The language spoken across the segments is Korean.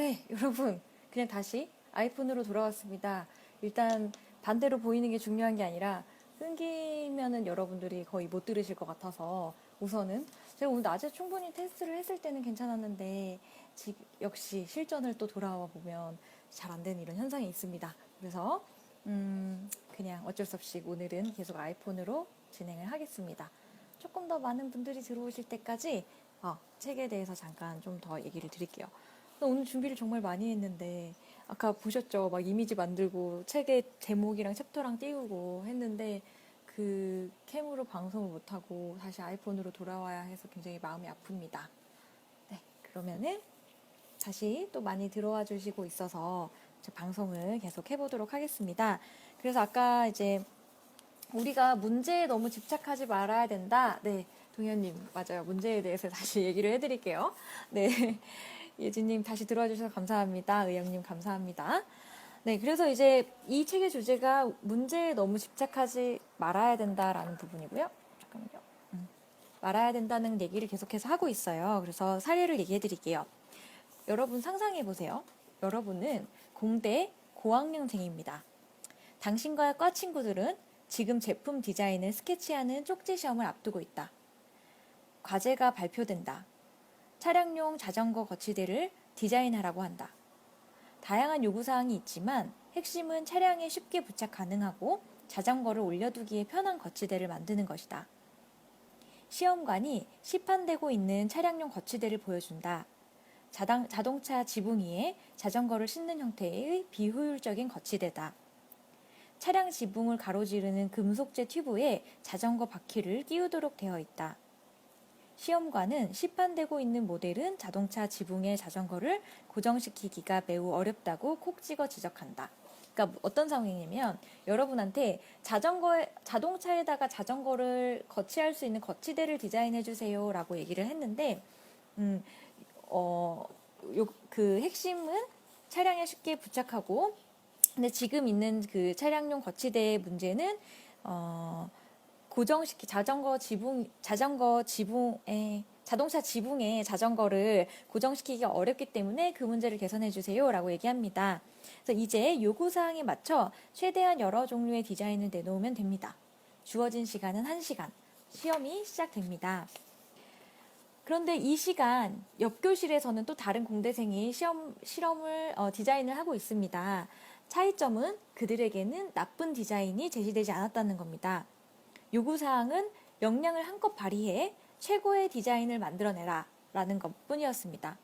네, 여러분. 그냥 다시 아이폰으로 돌아왔습니다. 일단 반대로 보이는 게 중요한 게 아니라 끊기면은 여러분들이 거의 못 들으실 것 같아서 우선은 제가 오늘 낮에 충분히 테스트를 했을 때는 괜찮았는데 역시 실전을 또 돌아와 보면 잘 안 되는 이런 현상이 있습니다. 그래서 음, 그냥 어쩔 수 없이 오늘은 계속 아이폰으로 진행을 하겠습니다. 조금 더 많은 분들이 들어오실 때까지 어, 책에 대해서 잠깐 좀 더 얘기를 드릴게요. 오늘 준비를 정말 많이 했는데 아까 보셨죠? 막 이미지 만들고 책의 제목이랑 챕터랑 띄우고 했는데 그 캠으로 방송을 못하고 다시 아이폰으로 돌아와야 해서 굉장히 마음이 아픕니다. 네, 그러면은 다시 또 많이 들어와 주시고 있어서 제 방송을 계속 해보도록 하겠습니다. 그래서 아까 이제 우리가 문제에 너무 집착하지 말아야 된다. 네, 동현님 맞아요. 문제에 대해서 다시 얘기를 해드릴게요. 네, 예진님 다시 들어와 주셔서 감사합니다. 의영님 감사합니다. 네, 그래서 이제 이 책의 주제가 문제에 너무 집착하지 말아야 된다라는 부분이고요. 잠깐만요. 음, 말아야 된다는 얘기를 계속해서 하고 있어요. 그래서 사례를 얘기해 드릴게요. 여러분 상상해 보세요. 여러분은 공대 고학년생입니다. 당신과 과 친구들은 지금 제품 디자인을 스케치하는 쪽지 시험을 앞두고 있다. 과제가 발표된다. 차량용 자전거 거치대를 디자인하라고 한다. 다양한 요구사항이 있지만 핵심은 차량에 쉽게 부착 가능하고 자전거를 올려두기에 편한 거치대를 만드는 것이다. 시험관이 시판되고 있는 차량용 거치대를 보여준다. 자당, 자동차 지붕 위에 자전거를 싣는 형태의 비효율적인 거치대다. 차량 지붕을 가로지르는 금속재 튜브에 자전거 바퀴를 끼우도록 되어 있다. 시험관은 시판되고 있는 모델은 자동차 지붕에 자전거를 고정시키기가 매우 어렵다고 콕 찍어 지적한다. 그러니까 어떤 상황이냐면 여러분한테 자전거 자동차에다가 자전거를 거치할 수 있는 거치대를 디자인해 주세요라고 얘기를 했는데 음, 어, 요, 그 핵심은 차량에 쉽게 부착하고 근데 지금 있는 그 차량용 거치대의 문제는 어, 고정시키 자전거 지붕 자전거 지붕에 자동차 지붕에 자전거를 고정시키기가 어렵기 때문에 그 문제를 개선해 주세요라고 얘기합니다. 그래서 이제 요구 사항에 맞춰 최대한 여러 종류의 디자인을 내놓으면 됩니다. 주어진 시간은 1시간. 시험이 시작됩니다. 그런데 이 시간 옆 교실에서는 또 다른 공대생이 시험 실험을 어, 디자인을 하고 있습니다. 차이점은 그들에게는 나쁜 디자인이 제시되지 않았다는 겁니다. 요구사항은 역량을 한껏 발휘해 최고의 디자인을 만들어내라 라는 것 뿐이었습니다.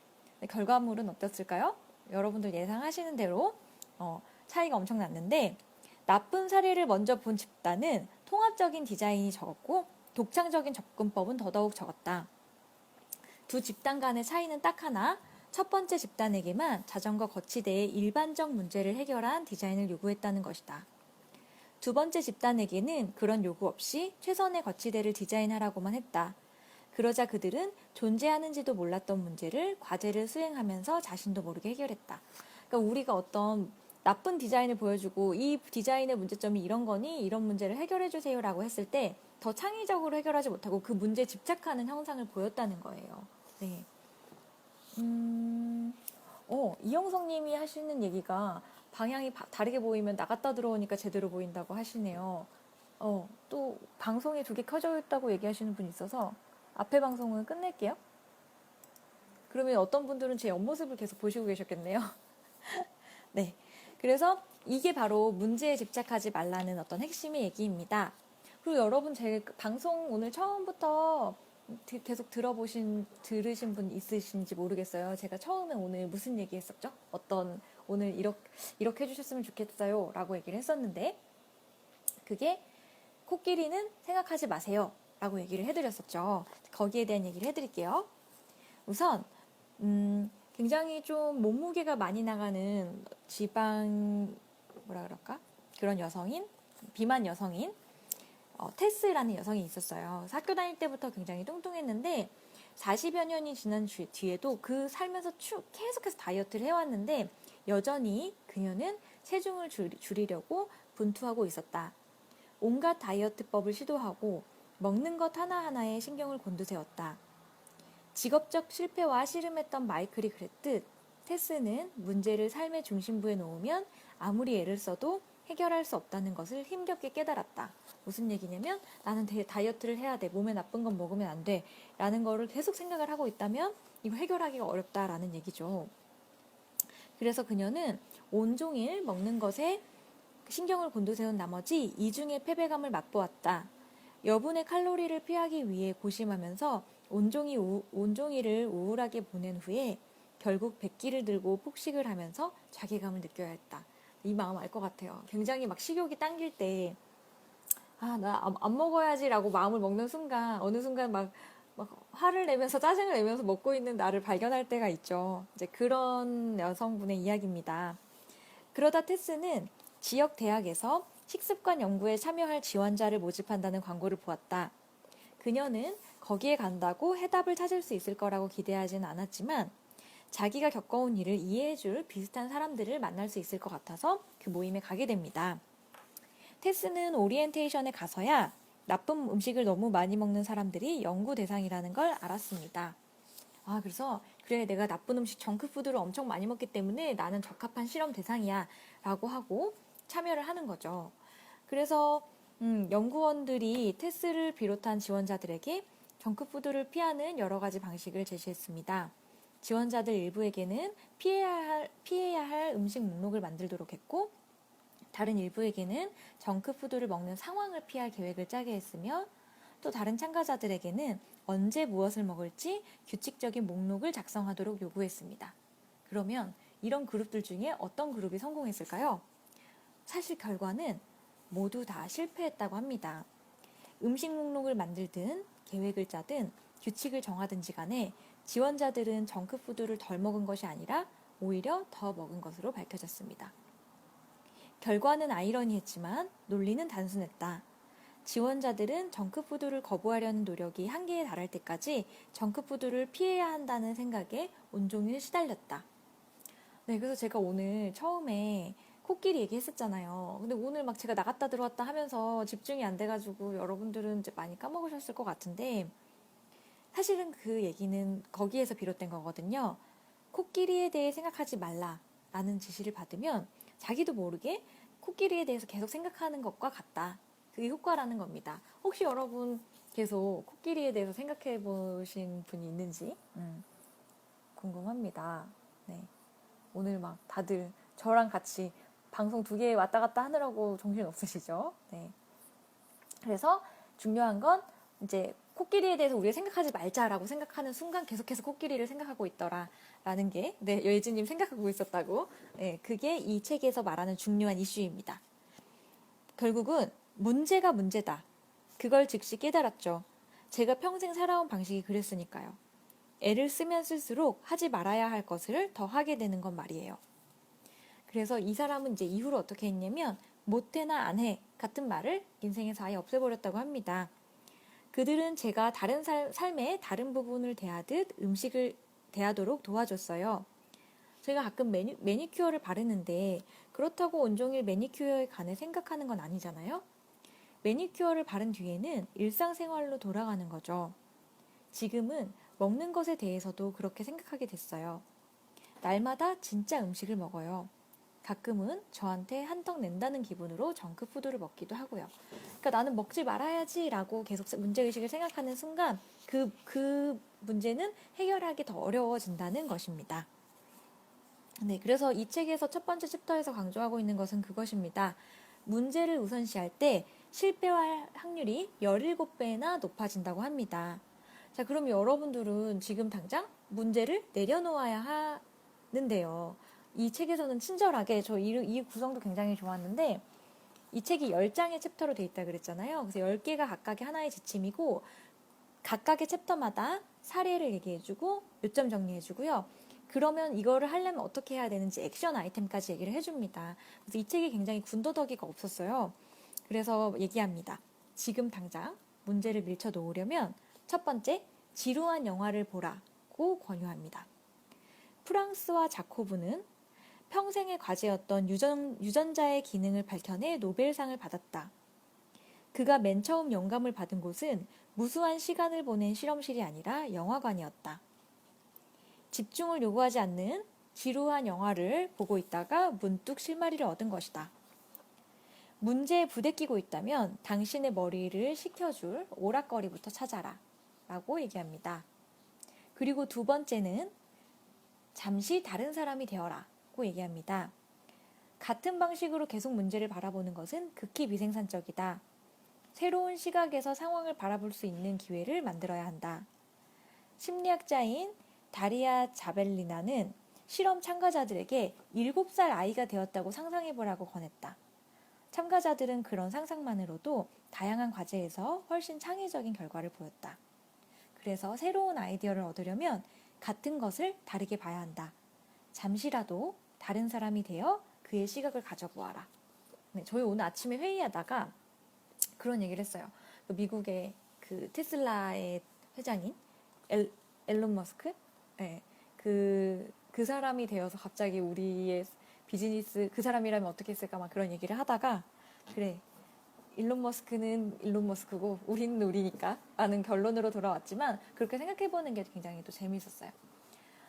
결과물은 어땠을까요? 여러분들 예상하시는 대로 어, 차이가 엄청 났는데 나쁜 사례를 먼저 본 집단은 통합적인 디자인이 적었고 독창적인 접근법은 더더욱 적었다. 두 집단 간의 차이는 딱 하나. 첫 번째 집단에게만 자전거 거치대의 일반적 문제를 해결한 디자인을 요구했다는 것이다. 두 번째 집단에게는 그런 요구 없이 최선의 거치대를 디자인하라고만 했다. 그러자 그들은 존재하는지도 몰랐던 문제를 과제를 수행하면서 자신도 모르게 해결했다. 그러니까 우리가 어떤 나쁜 디자인을 보여주고 이 디자인의 문제점이 이런 거니 이런 문제를 해결해 주세요라고 했을 때 더 창의적으로 해결하지 못하고 그 문제에 집착하는 형상을 보였다는 거예요. 네. 음, 어, 이영성 님이 하시는 얘기가 방향이 바- 다르게 보이면 나갔다 들어오니까 제대로 보인다고 하시네요. 어, 또 방송에 두개 켜져 있다고 얘기하시는 분이 있어서 앞에 방송은 끝낼게요. 그러면 어떤 분들은 제 옆모습을 계속 보시고 계셨겠네요. 네. 그래서 이게 바로 문제에 집착하지 말라는 어떤 핵심의 얘기입니다. 그리고 여러분 제 방송 오늘 처음부터 드- 계속 들어보신 들으신 분 있으신지 모르겠어요. 제가 처음에 오늘 무슨 얘기 했었죠? 어떤 오늘 이렇게 이렇게 해주셨으면 좋겠어요 라고 얘기를 했었는데 그게 코끼리는 생각하지 마세요 라고 얘기를 해드렸었죠. 거기에 대한 얘기를 해드릴게요. 우선 음, 굉장히 좀 몸무게가 많이 나가는 지방 뭐라 그럴까 그런 여성인 비만 여성인 어, 테스라는 여성이 있었어요. 학교 다닐 때부터 굉장히 뚱뚱했는데 40여 년이 지난 주- 뒤에도 그 살면서 쭉 계속해서 다이어트를 해왔는데 여전히 그녀는 체중을 줄이- 줄이려고 분투하고 있었다. 온갖 다이어트법을 시도하고 먹는 것 하나하나에 신경을 곤두세웠다. 직업적 실패와 씨름했던 마이클이 그랬듯 테스는 문제를 삶의 중심부에 놓으면 아무리 애를 써도 해결할 수 없다는 것을 힘겹게 깨달았다. 무슨 얘기냐면 나는 다이어트를 해야 돼. 몸에 나쁜 건 먹으면 안 돼. 라는 거를 계속 생각을 하고 있다면 이거 해결하기가 어렵다라는 얘기죠. 그래서 그녀는 온종일 먹는 것에 신경을 곤두세운 나머지 이중의 패배감을 맛보았다. 여분의 칼로리를 피하기 위해 고심하면서 온종일, 우, 온종일을 우울하게 보낸 후에 결국 백기를 들고 폭식을 하면서 자괴감을 느껴야 했다. 이 마음 알 것 같아요. 굉장히 막 식욕이 당길 때, 아, 나 안 먹어야지라고 마음을 먹는 순간, 어느 순간 막, 막 화를 내면서 짜증을 내면서 먹고 있는 나를 발견할 때가 있죠. 이제 그런 여성분의 이야기입니다. 그러다 테스는 지역 대학에서 식습관 연구에 참여할 지원자를 모집한다는 광고를 보았다. 그녀는 거기에 간다고 해답을 찾을 수 있을 거라고 기대하지는 않았지만 자기가 겪어온 일을 이해해줄 비슷한 사람들을 만날 수 있을 것 같아서 그 모임에 가게 됩니다. 테스는 오리엔테이션에 가서야 나쁜 음식을 너무 많이 먹는 사람들이 연구 대상이라는 걸 알았습니다. 아, 그래서 그래, 내가 나쁜 음식 정크푸드를 엄청 많이 먹기 때문에 나는 적합한 실험 대상이야. 라고 하고 참여를 하는 거죠. 그래서 음, 연구원들이 테스를 비롯한 지원자들에게 정크푸드를 피하는 여러 가지 방식을 제시했습니다. 지원자들 일부에게는 피해야 할, 피해야 할 음식 목록을 만들도록 했고, 다른 일부에게는 정크푸드를 먹는 상황을 피할 계획을 짜게 했으며, 또 다른 참가자들에게는 언제 무엇을 먹을지 규칙적인 목록을 작성하도록 요구했습니다. 그러면 이런 그룹들 중에 어떤 그룹이 성공했을까요? 사실 결과는 모두 다 실패했다고 합니다. 음식 목록을 만들든 계획을 짜든 규칙을 정하든지 간에 지원자들은 정크푸드를 덜 먹은 것이 아니라 오히려 더 먹은 것으로 밝혀졌습니다. 결과는 아이러니했지만 논리는 단순했다. 지원자들은 정크푸드를 거부하려는 노력이 한계에 달할 때까지 정크푸드를 피해야 한다는 생각에 온종일 시달렸다. 네, 그래서 제가 오늘 처음에 코끼리 얘기했었잖아요. 근데 오늘 막 제가 나갔다 들어왔다 하면서 집중이 안 돼가지고 여러분들은 이제 많이 까먹으셨을 것 같은데 사실은 그 얘기는 거기에서 비롯된 거거든요. 코끼리에 대해 생각하지 말라라는 지시를 받으면 자기도 모르게 코끼리에 대해서 계속 생각하는 것과 같다. 그게 효과라는 겁니다. 혹시 여러분 계속 코끼리에 대해서 생각해 보신 분이 있는지 음, 궁금합니다. 네. 오늘 막 다들 저랑 같이 방송 두 개 왔다 갔다 하느라고 정신 없으시죠? 네. 그래서 중요한 건 이제 코끼리에 대해서 우리가 생각하지 말자라고 생각하는 순간 계속해서 코끼리를 생각하고 있더라 라는 게, 네, 여예진님 생각하고 있었다고. 네, 그게 이 책에서 말하는 중요한 이슈입니다. 결국은 문제가 문제다. 그걸 즉시 깨달았죠. 제가 평생 살아온 방식이 그랬으니까요. 애를 쓰면 쓸수록 하지 말아야 할 것을 더 하게 되는 건 말이에요. 그래서 이 사람은 이제 이후로 어떻게 했냐면 못해나 안 해 같은 말을 인생에서 아예 없애버렸다고 합니다. 그들은 제가 다른 살, 삶의 다른 부분을 대하듯 음식을 대하도록 도와줬어요. 제가 가끔 매니, 매니큐어를 바르는데 그렇다고 온종일 매니큐어에 관해 생각하는 건 아니잖아요. 매니큐어를 바른 뒤에는 일상생활로 돌아가는 거죠. 지금은 먹는 것에 대해서도 그렇게 생각하게 됐어요. 날마다 진짜 음식을 먹어요. 가끔은 저한테 한턱 낸다는 기분으로 정크푸드를 먹기도 하고요. 그러니까 나는 먹지 말아야지라고 계속 문제의식을 생각하는 순간 그, 그 문제는 해결하기 더 어려워진다는 것입니다. 네, 그래서 이 책에서 첫 번째 챕터에서 강조하고 있는 것은 그것입니다. 문제를 우선시할 때 실패할 확률이 17배나 높아진다고 합니다. 자, 그럼 여러분들은 지금 당장 문제를 내려놓아야 하는데요. 이 책에서는 친절하게 저 이 구성도 굉장히 좋았는데 이 책이 10장의 챕터로 돼 있다 그랬잖아요. 그래서 10개가 각각의 하나의 지침이고 각각의 챕터마다 사례를 얘기해주고 요점 정리해주고요. 그러면 이거를 하려면 어떻게 해야 되는지 액션 아이템까지 얘기를 해줍니다. 그래서 이 책이 굉장히 군더더기가 없었어요. 그래서 얘기합니다. 지금 당장 문제를 밀쳐 놓으려면 첫 번째, 지루한 영화를 보라고 권유합니다. 프랑스와 자코브는 평생의 과제였던 유전, 유전자의 기능을 밝혀내 노벨상을 받았다. 그가 맨 처음 영감을 받은 곳은 무수한 시간을 보낸 실험실이 아니라 영화관이었다. 집중을 요구하지 않는 지루한 영화를 보고 있다가 문득 실마리를 얻은 것이다. 문제에 부대끼고 있다면 당신의 머리를 식혀줄 오락거리부터 찾아라. 라고 얘기합니다. 그리고 두 번째는 잠시 다른 사람이 되어라. 고 얘기합니다. 같은 방식으로 계속 문제를 바라보는 것은 극히 비생산적이다. 새로운 시각에서 상황을 바라볼 수 있는 기회를 만들어야 한다. 심리학자인 다리아 자벨리나는 실험 참가자들에게 7살 아이가 되었다고 상상해보라고 권했다. 참가자들은 그런 상상만으로도 다양한 과제에서 훨씬 창의적인 결과를 보였다. 그래서 새로운 아이디어를 얻으려면 같은 것을 다르게 봐야 한다. 잠시라도 다른 사람이 되어 그의 시각을 가져보아라. 네, 저희 오늘 아침에 회의하다가 그런 얘기를 했어요. 그 미국의 그 테슬라의 회장인 엘, 앨런 머스크? 네, 그, 그 사람이 되어서 갑자기 우리의 비즈니스, 그 사람이라면 어떻게 했을까 막 그런 얘기를 하다가, 그래, 일론 머스크는 일론 머스크고, 우리는 우리니까, 라는 결론으로 돌아왔지만, 그렇게 생각해보는 게 굉장히 또 재미있었어요.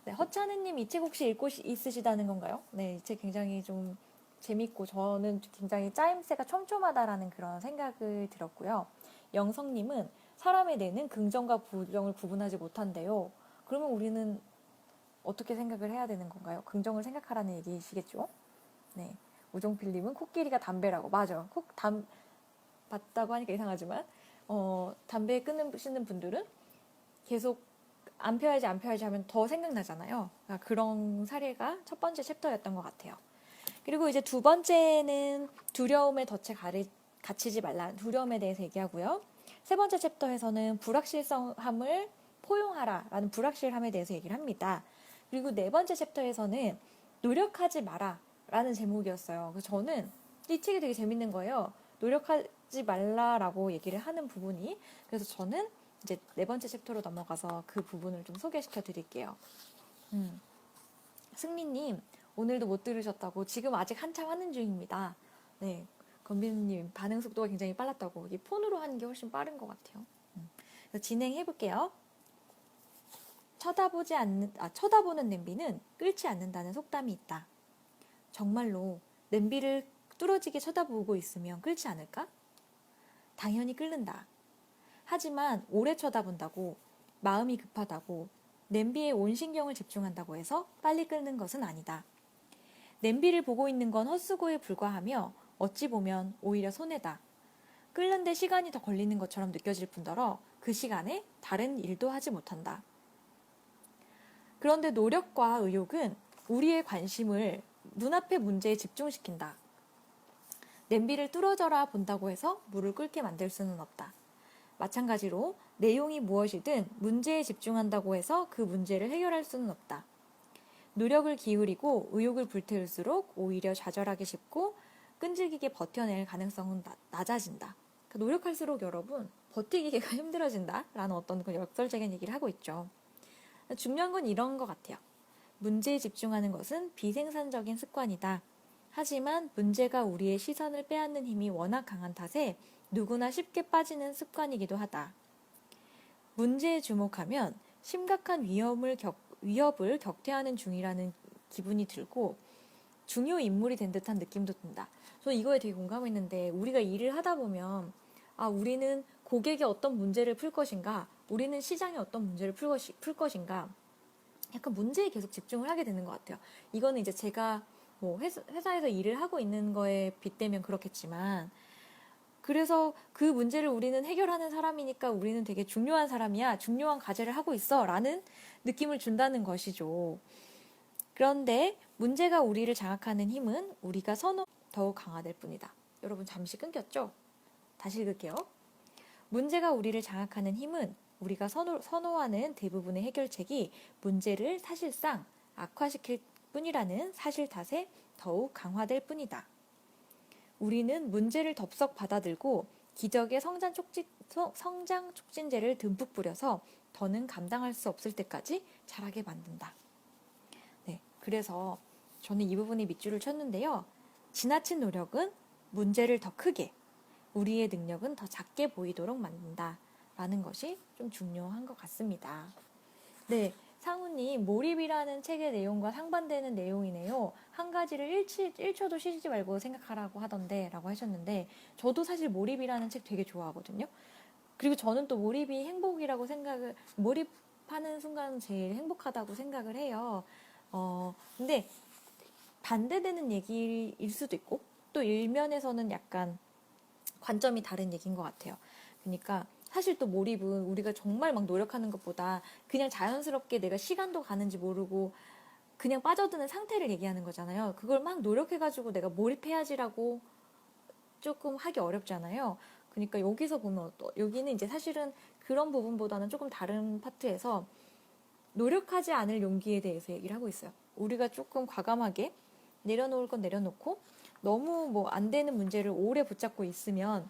네, 허찬우님 이 책 혹시 읽고 있으시다는 건가요? 네, 이 책 굉장히 좀 재밌고 저는 굉장히 짜임새가 촘촘하다라는 그런 생각을 들었고요. 영성님은 사람의 뇌는 긍정과 부정을 구분하지 못한대요. 그러면 우리는 어떻게 생각을 해야 되는 건가요? 긍정을 생각하라는 얘기시겠죠? 네. 우종필님은 코끼리가 담배라고. 맞아. 콕, 담, 봤다고 하니까 이상하지만, 어, 담배 끊으시는 분들은 계속 안 펴야지 안 펴야지 하면 더 생각나잖아요. 그러니까 그런 사례가 첫 번째 챕터였던 것 같아요. 그리고 이제 두 번째는 두려움에 덫에 가리, 갇히지 말라. 두려움에 대해서 얘기하고요. 세 번째 챕터에서는 불확실성함을 포용하라라는 불확실함에 대해서 얘기를 합니다. 그리고 네 번째 챕터에서는 노력하지 마라라는 제목이었어요. 그래서 저는 이 책이 되게 재밌는 거예요. 노력하지 말라라고 얘기를 하는 부분이. 그래서 저는 이제 네 번째 챕터로 넘어가서 그 부분을 좀 소개시켜 드릴게요. 음. 승리님, 오늘도 못 들으셨다고 지금 아직 한참 하는 중입니다. 네. 건빈님 반응 속도가 굉장히 빨랐다고 이게 폰으로 하는 게 훨씬 빠른 것 같아요. 음. 진행해 볼게요. 쳐다보지 않는 아 쳐다보는 냄비는 끓지 않는다는 속담이 있다. 정말로 냄비를 뚫어지게 쳐다보고 있으면 끓지 않을까? 당연히 끓는다. 하지만 오래 쳐다본다고 마음이 급하다고 냄비에 온 신경을 집중한다고 해서 빨리 끓는 것은 아니다. 냄비를 보고 있는 건 헛수고에 불과하며 어찌 보면 오히려 손해다. 끓는데 시간이 더 걸리는 것처럼 느껴질 뿐더러 그 시간에 다른 일도 하지 못한다. 그런데 노력과 의욕은 우리의 관심을 눈앞의 문제에 집중시킨다. 냄비를 뚫어져라 본다고 해서 물을 끓게 만들 수는 없다. 마찬가지로 내용이 무엇이든 문제에 집중한다고 해서 그 문제를 해결할 수는 없다. 노력을 기울이고 의욕을 불태울수록 오히려 좌절하기 쉽고 끈질기게 버텨낼 가능성은 낮아진다. 그러니까 노력할수록 여러분 버티기가 힘들어진다라는 어떤 그 역설적인 얘기를 하고 있죠. 중요한 건 이런 것 같아요. 문제에 집중하는 것은 비생산적인 습관이다. 하지만 문제가 우리의 시선을 빼앗는 힘이 워낙 강한 탓에 누구나 쉽게 빠지는 습관이기도 하다. 문제에 주목하면 심각한 위험을 겪, 위협을 격퇴하는 중이라는 기분이 들고 중요 인물이 된 듯한 느낌도 든다. 저 이거에 되게 공감했는데 우리가 일을 하다 보면 아 우리는 고객의 어떤 문제를 풀 것인가, 우리는 시장의 어떤 문제를 풀, 것이, 풀 것인가, 약간 문제에 계속 집중을 하게 되는 것 같아요. 이거는 이제 제가 뭐 회사, 회사에서 일을 하고 있는 거에 빗대면 그렇겠지만 그래서 그 문제를 우리는 해결하는 사람이니까 우리는 되게 중요한 사람이야. 중요한 과제를 하고 있어. 라는 느낌을 준다는 것이죠. 그런데 문제가 우리를 장악하는 힘은 우리가 선호 더욱 강화될 뿐이다. 여러분 잠시 끊겼죠? 다시 읽을게요. 문제가 우리를 장악하는 힘은 우리가 선호, 선호하는 대부분의 해결책이 문제를 사실상 악화시킬 뿐이라는 사실 탓에 더욱 강화될 뿐이다. 우리는 문제를 덥석 받아들고 기적의 성장, 촉진, 성장 촉진제를 듬뿍 뿌려서 더는 감당할 수 없을 때까지 자라게 만든다. 네, 그래서 저는 이 부분에 밑줄을 쳤는데요. 지나친 노력은 문제를 더 크게, 우리의 능력은 더 작게 보이도록 만든다. 라는 것이 좀 중요한 것 같습니다. 네, 상우님, 몰입이라는 책의 내용과 상반되는 내용이네요. 한 가지를 일치, 1초도 쉬지 말고 생각하라고 하던데, 라고 하셨는데, 저도 사실 몰입이라는 책 되게 좋아하거든요. 그리고 저는 또 몰입이 행복이라고 생각을, 몰입하는 순간 제일 행복하다고 생각을 해요. 어, 근데 반대되는 얘기일 수도 있고, 또 일면에서는 약간 관점이 다른 얘기인 것 같아요. 그러니까 사실 또 몰입은 우리가 정말 막 노력하는 것보다 그냥 자연스럽게 내가 시간도 가는지 모르고 그냥 빠져드는 상태를 얘기하는 거잖아요. 그걸 막 노력해가지고 내가 몰입해야지라고 조금 하기 어렵잖아요. 그러니까 여기서 보면 여기는 이제 사실은 그런 부분보다는 조금 다른 파트에서 노력하지 않을 용기에 대해서 얘기를 하고 있어요. 우리가 조금 과감하게 내려놓을 건 내려놓고 너무 뭐 안 되는 문제를 오래 붙잡고 있으면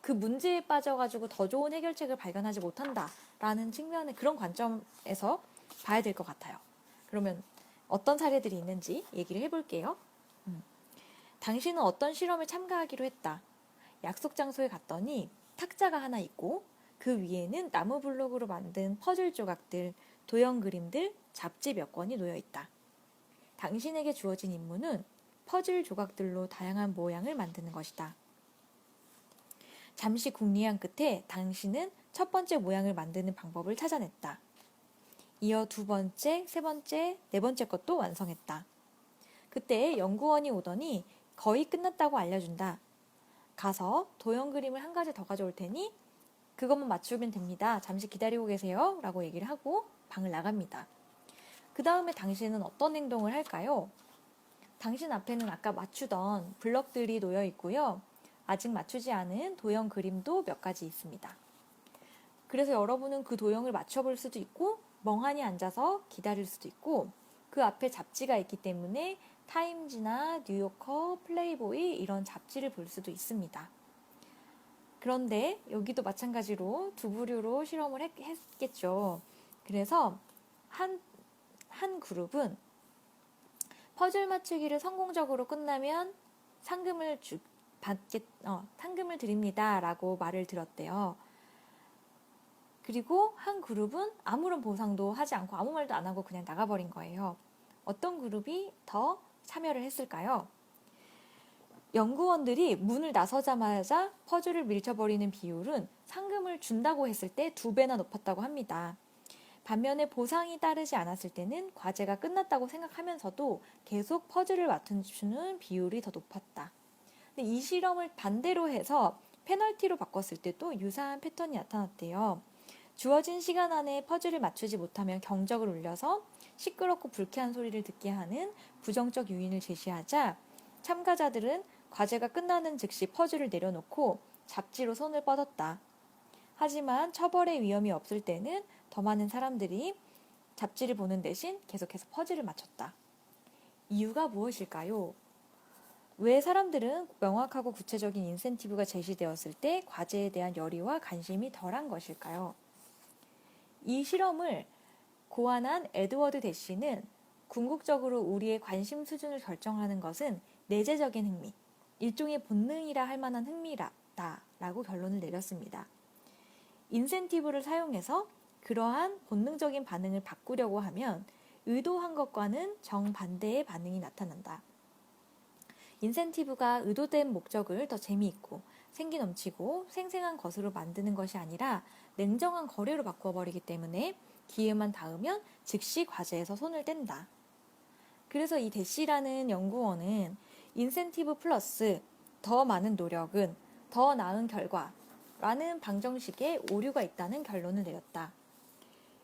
그 문제에 빠져가지고 더 좋은 해결책을 발견하지 못한다라는 측면의 그런 관점에서 봐야 될 것 같아요. 그러면 어떤 사례들이 있는지 얘기를 해볼게요. 음. 당신은 어떤 실험에 참가하기로 했다. 약속 장소에 갔더니 탁자가 하나 있고 그 위에는 나무 블록으로 만든 퍼즐 조각들, 도형 그림들, 잡지 몇 권이 놓여 있다. 당신에게 주어진 임무는 퍼즐 조각들로 다양한 모양을 만드는 것이다. 잠시 궁리한 끝에 당신은 첫 번째 모양을 만드는 방법을 찾아냈다. 이어 두 번째, 세 번째, 네 번째 것도 완성했다. 그때 연구원이 오더니 거의 끝났다고 알려준다. 가서 도형 그림을 한 가지 더 가져올 테니 그것만 맞추면 됩니다. 잠시 기다리고 계세요. 라고 얘기를 하고 방을 나갑니다. 그 다음에 당신은 어떤 행동을 할까요? 당신 앞에는 아까 맞추던 블럭들이 놓여 있고요. 아직 맞추지 않은 도형 그림도 몇 가지 있습니다. 그래서 여러분은 그 도형을 맞춰볼 수도 있고 멍하니 앉아서 기다릴 수도 있고 그 앞에 잡지가 있기 때문에 타임지나 뉴요커, 플레이보이 이런 잡지를 볼 수도 있습니다. 그런데 여기도 마찬가지로 두 부류로 실험을 했, 했겠죠. 그래서 한, 한 그룹은 퍼즐 맞추기를 성공적으로 끝나면 상금을 주, 받겠, 어, 상금을 드립니다 라고 말을 들었대요. 그리고 한 그룹은 아무런 보상도 하지 않고 아무 말도 안 하고 그냥 나가버린 거예요. 어떤 그룹이 더 참여를 했을까요? 연구원들이 문을 나서자마자 퍼즐을 밀쳐버리는 비율은 상금을 준다고 했을 때 두 배나 높았다고 합니다. 반면에 보상이 따르지 않았을 때는 과제가 끝났다고 생각하면서도 계속 퍼즐을 맞춰주는 비율이 더 높았다. 이 실험을 반대로 해서 페널티로 바꿨을 때도 유사한 패턴이 나타났대요. 주어진 시간 안에 퍼즐을 맞추지 못하면 경적을 울려서 시끄럽고 불쾌한 소리를 듣게 하는 부정적 요인을 제시하자 참가자들은 과제가 끝나는 즉시 퍼즐을 내려놓고 잡지로 손을 뻗었다. 하지만 처벌의 위험이 없을 때는 더 많은 사람들이 잡지를 보는 대신 계속해서 퍼즐을 맞췄다. 이유가 무엇일까요? 왜 사람들은 명확하고 구체적인 인센티브가 제시되었을 때 과제에 대한 열의와 관심이 덜한 것일까요? 이 실험을 고안한 에드워드 대시는 궁극적으로 우리의 관심 수준을 결정하는 것은 내재적인 흥미, 일종의 본능이라 할 만한 흥미라다라고 결론을 내렸습니다. 인센티브를 사용해서 그러한 본능적인 반응을 바꾸려고 하면 의도한 것과는 정반대의 반응이 나타난다. 인센티브가 의도된 목적을 더 재미있고 생기 넘치고 생생한 것으로 만드는 것이 아니라 냉정한 거래로 바꿔버리기 때문에 기회만 닿으면 즉시 과제에서 손을 뗀다. 그래서 이 대시라는 연구원은 인센티브 플러스 더 많은 노력은 더 나은 결과라는 방정식에 오류가 있다는 결론을 내렸다.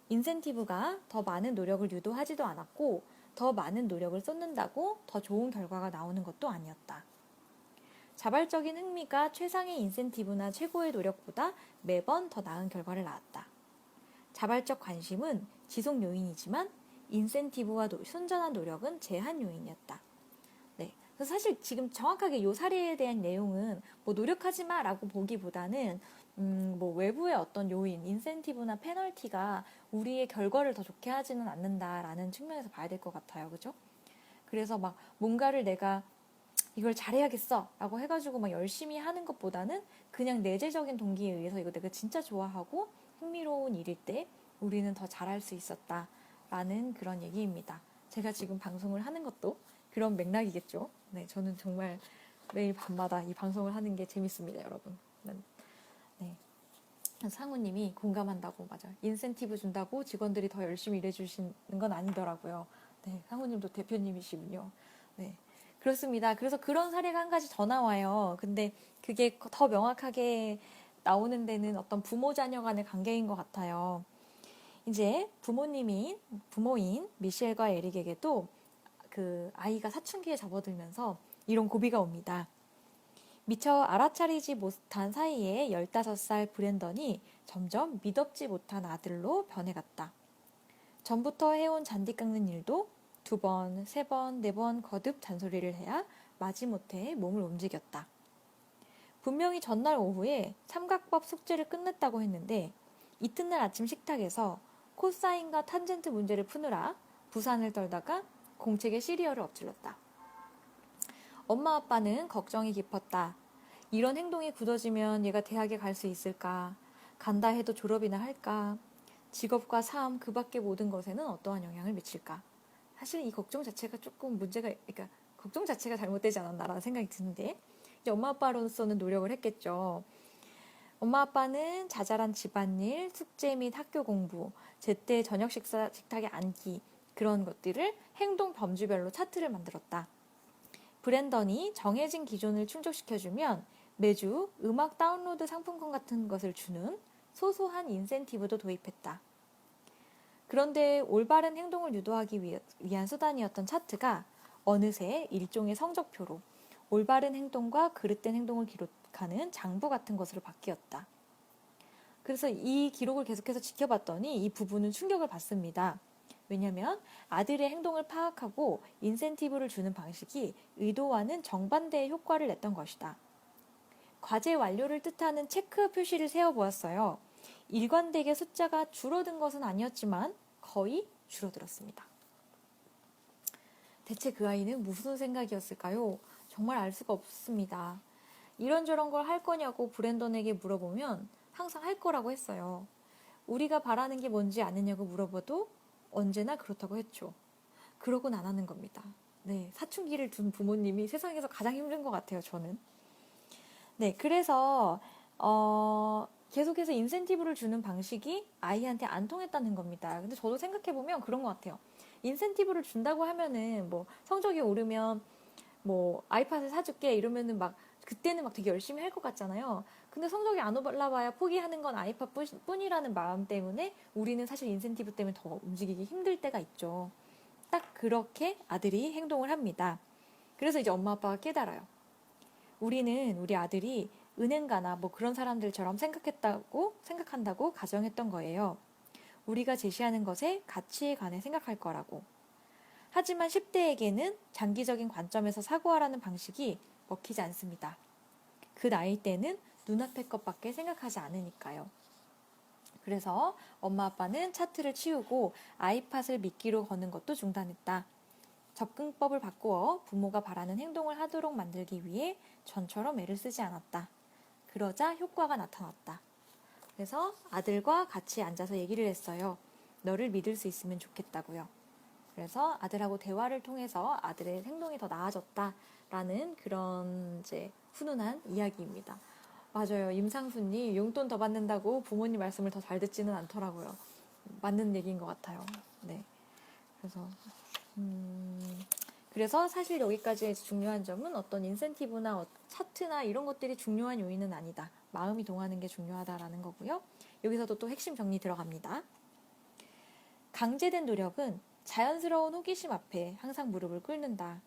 인센티브가 더 많은 노력을 유도하지도 않았고 더 많은 노력을 쏟는다고 더 좋은 결과가 나오는 것도 아니었다. 자발적인 흥미가 최상의 인센티브나 최고의 노력보다 매번 더 나은 결과를 낳았다. 자발적 관심은 지속 요인이지만 인센티브와 노, 순전한 노력은 제한 요인이었다. 네. 사실 지금 정확하게 이 사례에 대한 내용은 뭐 노력하지 마라고 보기보다는 음, 뭐 외부의 어떤 요인, 인센티브나 페널티가 우리의 결과를 더 좋게 하지는 않는다라는 측면에서 봐야 될 것 같아요. 그죠? 그래서 막 뭔가를 내가 이걸 잘해야겠어 라고 해가지고 막 열심히 하는 것보다는 그냥 내재적인 동기에 의해서 이거 내가 진짜 좋아하고 흥미로운 일일 때 우리는 더 잘할 수 있었다. 라는 그런 얘기입니다. 제가 지금 방송을 하는 것도 그런 맥락이겠죠. 네, 저는 정말 매일 밤마다 이 방송을 하는 게 재밌습니다, 여러분. 네. 상우님이 공감한다고 맞아. 인센티브 준다고 직원들이 더 열심히 일해주시는 건 아니더라고요. 네, 상우님도 대표님이시군요. 네, 그렇습니다. 그래서 그런 사례가 한 가지 더 나와요. 근데 그게 더 명확하게 나오는 데는 어떤 부모 자녀 간의 관계인 것 같아요. 이제 부모님인 부모인 미셸과 에릭에게도 그 아이가 사춘기에 접어들면서 이런 고비가 옵니다. 미처 알아차리지 못한 사이에 15살 브랜던이 점점 미덥지 못한 아들로 변해갔다. 전부터 해온 잔디 깎는 일도 두 번, 세 번, 네 번 거듭 잔소리를 해야 마지못해 몸을 움직였다. 분명히 전날 오후에 삼각법 숙제를 끝냈다고 했는데 이튿날 아침 식탁에서 코사인과 탄젠트 문제를 푸느라 부산을 떨다가 공책에 시리얼을 엎질렀다. 엄마 아빠는 걱정이 깊었다. 이런 행동이 굳어지면 얘가 대학에 갈 수 있을까? 간다 해도 졸업이나 할까? 직업과 삶, 그 밖의 모든 것에는 어떠한 영향을 미칠까? 사실 이 걱정 자체가 조금 문제가, 그러니까 걱정 자체가 잘못되지 않았나라는 생각이 드는데, 이제 엄마 아빠로서는 노력을 했겠죠. 엄마 아빠는 자잘한 집안일, 숙제 및 학교 공부, 제때 저녁 식사 식탁에 앉기, 그런 것들을 행동 범주별로 차트를 만들었다. 브랜던이 정해진 기존을 충족시켜주면 매주 음악 다운로드 상품권 같은 것을 주는 소소한 인센티브도 도입했다. 그런데 올바른 행동을 유도하기 위한 수단이었던 차트가 어느새 일종의 성적표로 올바른 행동과 그릇된 행동을 기록하는 장부 같은 것으로 바뀌었다. 그래서 이 기록을 계속해서 지켜봤더니 이 부분은 충격을 받습니다. 왜냐하면 아들의 행동을 파악하고 인센티브를 주는 방식이 의도와는 정반대의 효과를 냈던 것이다. 과제 완료를 뜻하는 체크 표시를 세어보았어요. 일관되게 숫자가 줄어든 것은 아니었지만 거의 줄어들었습니다. 대체 그 아이는 무슨 생각이었을까요? 정말 알 수가 없습니다. 이런저런 걸 할 거냐고 브랜던에게 물어보면 항상 할 거라고 했어요. 우리가 바라는 게 뭔지 아느냐고 물어봐도 언제나 그렇다고 했죠. 그러곤 안 하는 겁니다. 네, 사춘기를 둔 부모님이 세상에서 가장 힘든 것 같아요, 저는. 네, 그래서, 어, 계속해서 인센티브를 주는 방식이 아이한테 안 통했다는 겁니다. 근데 저도 생각해보면 그런 것 같아요. 인센티브를 준다고 하면은 뭐 성적이 오르면 뭐 아이팟을 사줄게 이러면은 막 그때는 막 되게 열심히 할 것 같잖아요. 근데 성적이 안 올라와야 포기하는 건 아이팟 뿐이라는 마음 때문에 우리는 사실 인센티브 때문에 더 움직이기 힘들 때가 있죠. 딱 그렇게 아들이 행동을 합니다. 그래서 이제 엄마 아빠가 깨달아요. 우리는 우리 아들이 은행가나 뭐 그런 사람들처럼 생각했다고 생각한다고 가정했던 거예요. 우리가 제시하는 것에 가치에 관해 생각할 거라고. 하지만 10대에게는 장기적인 관점에서 사고하라는 방식이 먹히지 않습니다. 그 나이 때는 눈앞의 것밖에 생각하지 않으니까요. 그래서 엄마 아빠는 차트를 치우고 아이팟을 미끼로 거는 것도 중단했다. 접근법을 바꾸어 부모가 바라는 행동을 하도록 만들기 위해 전처럼 애를 쓰지 않았다. 그러자 효과가 나타났다. 그래서 아들과 같이 앉아서 얘기를 했어요. 너를 믿을 수 있으면 좋겠다고요. 그래서 아들하고 대화를 통해서 아들의 행동이 더 나아졌다라는 그런 이제 훈훈한 이야기입니다. 맞아요. 임상수님 용돈 더 받는다고 부모님 말씀을 더 잘 듣지는 않더라고요. 맞는 얘기인 것 같아요. 네. 그래서 음, 그래서 사실 여기까지 중요한 점은 어떤 인센티브나 어, 차트나 이런 것들이 중요한 요인은 아니다. 마음이 동하는 게 중요하다라는 거고요. 여기서도 또 핵심 정리 들어갑니다. 강제된 노력은 자연스러운 호기심 앞에 항상 무릎을 꿇는다.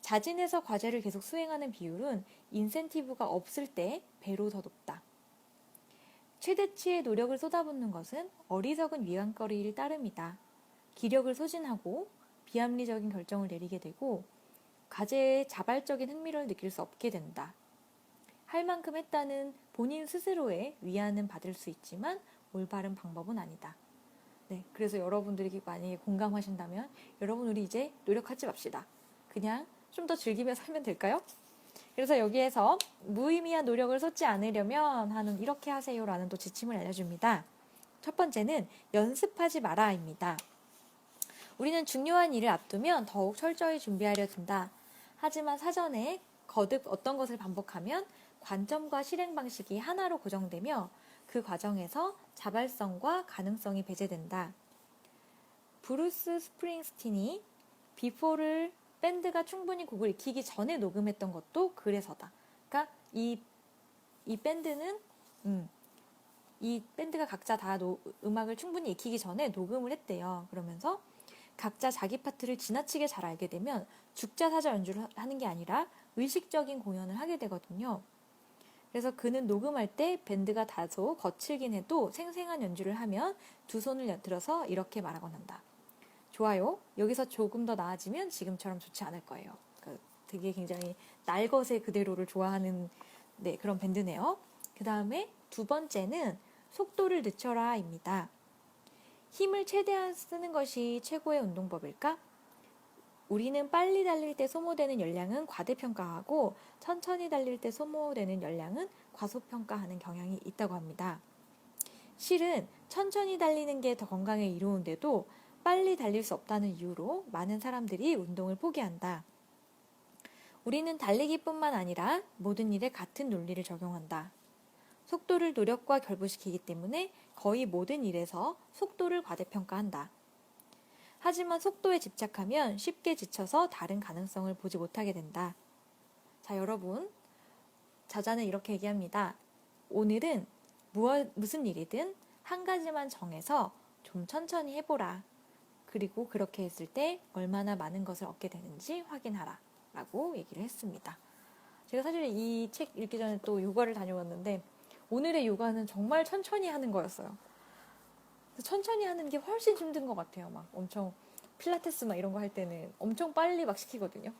자진해서 과제를 계속 수행하는 비율은 인센티브가 없을 때 배로 더 높다. 최대치의 노력을 쏟아붓는 것은 어리석은 위안거리일 따름이다. 기력을 소진하고 비합리적인 결정을 내리게 되고 과제에 자발적인 흥미를 느낄 수 없게 된다. 할 만큼 했다는 본인 스스로의 위안은 받을 수 있지만 올바른 방법은 아니다. 네, 그래서 여러분들이 만약에 공감하신다면 여러분 우리 이제 노력하지 맙시다. 그냥 좀 더 즐기며 살면 될까요? 그래서 여기에서 무의미한 노력을 쏟지 않으려면 하는 이렇게 하세요라는 또 지침을 알려줍니다. 첫 번째는 연습하지 마라입니다. 우리는 중요한 일을 앞두면 더욱 철저히 준비하려 든다. 하지만 사전에 거듭 어떤 것을 반복하면 관점과 실행 방식이 하나로 고정되며 그 과정에서 자발성과 가능성이 배제된다. 브루스 스프링스틴이 비포를 밴드가 충분히 곡을 익히기 전에 녹음했던 것도 그래서다. 그러니까 이, 이 밴드는 음, 이 밴드가 각자 다 노- 음악을 충분히 익히기 전에 녹음을 했대요. 그러면서 각자 자기 파트를 지나치게 잘 알게 되면 죽자사자 연주를 하- 하는 게 아니라 의식적인 공연을 하게 되거든요. 그래서 그는 녹음할 때 밴드가 다소 거칠긴 해도 생생한 연주를 하면 두 손을 들어서 이렇게 말하곤 한다. 좋아요. 여기서 조금 더 나아지면 지금처럼 좋지 않을 거예요. 그러니까 되게 굉장히 날 것의 그대로를 좋아하는 네, 그런 밴드네요. 그 다음에 두 번째는 속도를 늦춰라입니다. 힘을 최대한 쓰는 것이 최고의 운동법일까? 우리는 빨리 달릴 때 소모되는 열량은 과대평가하고 천천히 달릴 때 소모되는 열량은 과소평가하는 경향이 있다고 합니다. 실은 천천히 달리는 게 더 건강에 이로운데도 빨리 달릴 수 없다는 이유로 많은 사람들이 운동을 포기한다. 우리는 달리기뿐만 아니라 모든 일에 같은 논리를 적용한다. 속도를 노력과 결부시키기 때문에 거의 모든 일에서 속도를 과대평가한다. 하지만 속도에 집착하면 쉽게 지쳐서 다른 가능성을 보지 못하게 된다. 자, 여러분. 저자는 이렇게 얘기합니다. 오늘은 무엇, 무슨 일이든 한 가지만 정해서 좀 천천히 해보라. 그리고 그렇게 했을 때 얼마나 많은 것을 얻게 되는지 확인하라. 라고 얘기를 했습니다. 제가 사실 이 책 읽기 전에 또 요가를 다녀왔는데 오늘의 요가는 정말 천천히 하는 거였어요. 천천히 하는 게 훨씬 힘든 것 같아요. 막 엄청 필라테스 막 이런 거 할 때는 엄청 빨리 막 시키거든요.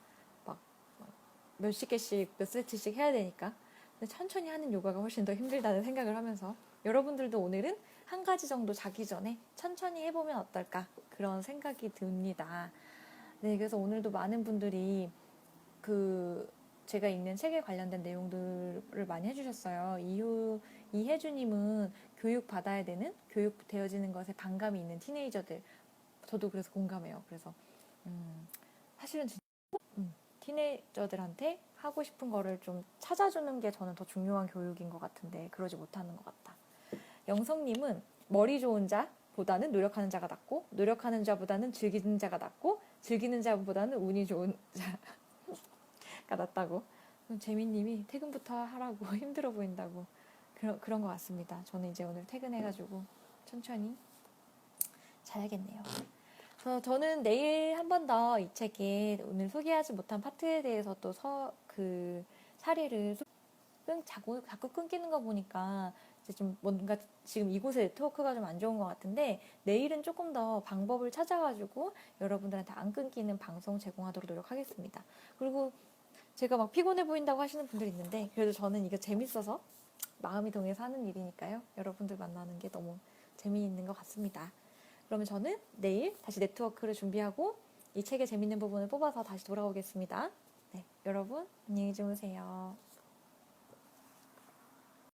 막 몇십 개씩 몇 세트씩 해야 되니까. 근데 천천히 하는 요가가 훨씬 더 힘들다는 생각을 하면서 여러분들도 오늘은 한 가지 정도 자기 전에 천천히 해보면 어떨까 그런 생각이 듭니다. 네, 그래서 오늘도 많은 분들이 그 제가 읽는 책에 관련된 내용들을 많이 해주셨어요. 이후 이혜주님은 교육 받아야 되는 교육 되어지는 것에 반감이 있는 티네이저들. 저도 그래서 공감해요. 그래서 음, 사실은 진짜 음, 티네이저들한테 하고 싶은 거를 좀 찾아주는 게 저는 더 중요한 교육인 것 같은데 그러지 못하는 것 같다. 영성님은 머리 좋은 자보다는 노력하는 자가 낫고 노력하는 자보다는 즐기는 자가 낫고 즐기는 자보다는 운이 좋은 자가 낫다고. 재민님이 퇴근부터 하라고 힘들어 보인다고 그런 그런 것 같습니다. 저는 이제 오늘 퇴근해가지고 천천히 자야겠네요. 그래서 저는 내일 한 번 더 이 책에 오늘 소개하지 못한 파트에 대해서 또그 사례를 소- 끊, 자꾸, 자꾸 끊기는 거 보니까 좀 뭔가 지금 이곳의 네트워크가 좀 안 좋은 것 같은데 내일은 조금 더 방법을 찾아가지고 여러분들한테 안 끊기는 방송 제공하도록 노력하겠습니다. 그리고 제가 막 피곤해 보인다고 하시는 분들 있는데 그래도 저는 이게 재밌어서 마음이 동해서 하는 일이니까요. 여러분들 만나는 게 너무 재미있는 것 같습니다. 그러면 저는 내일 다시 네트워크를 준비하고 이 책의 재밌는 부분을 뽑아서 다시 돌아오겠습니다. 네, 여러분 안녕히 주무세요.